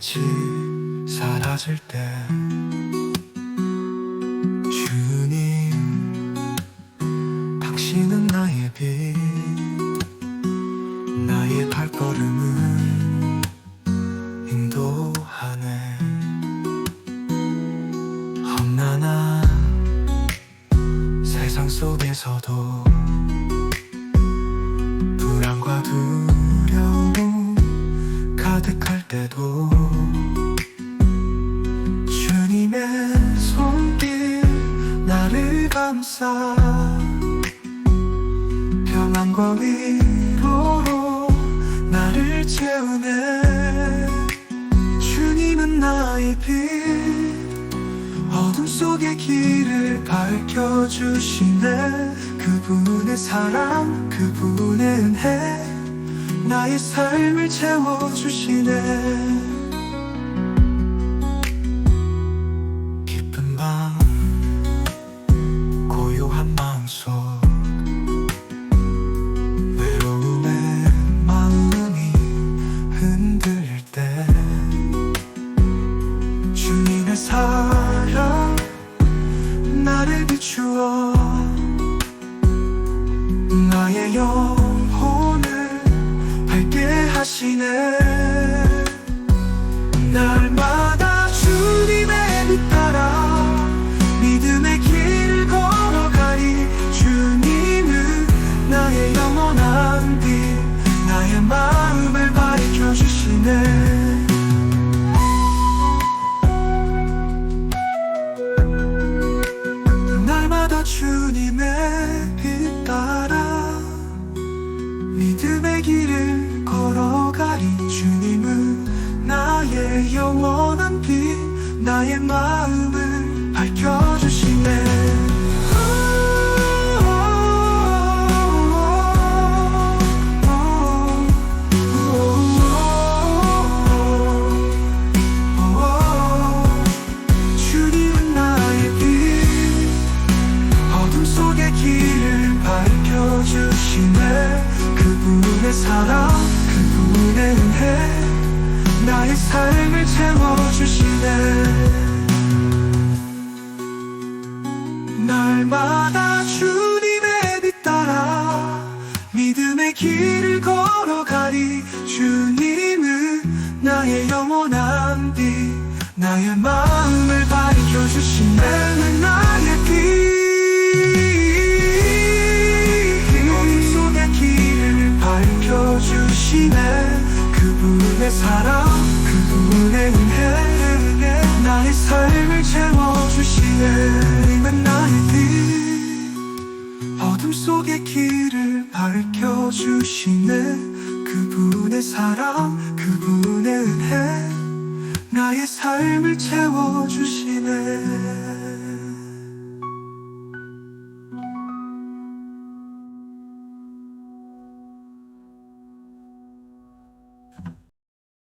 빛이 사라질 때 주님 당신은 나의 빛 나의 발걸음을 인도하네. 험난한 세상 속에서도 가득할 때도 주님의 손길 나를 감싸 평안과 위로로 나를 채우네. 주님은 나의 빛 어둠 속의 길을 밝혀주시네. 그분의 사랑 그분의 은혜 나의 삶을 채워주시네. 깊은 밤 고요한 마음속 외로움에 마음이 흔들릴 때 주님의 사랑 나를 비추어 나의 밝게 하시네. 날 믿음의 길을 걸어가리. 주님은 나의 영원한 빛 나의 마음을 그분의 사랑 그분의 은혜 나의 삶을 채워주시네 날마다 주님의 빛 따라 믿음의 길을 걸어가리. 주님은 나의 영원한 빛 나의 마음을 밝혀주시네 밝혀주시네 그분의 사랑 그분의 은혜 나의 삶을 채워주시네. 주님은 나의 빛 어둠 속의 길을 밝혀주시네. 그분의 사랑 그분의 은혜 나의 삶을 채워주시네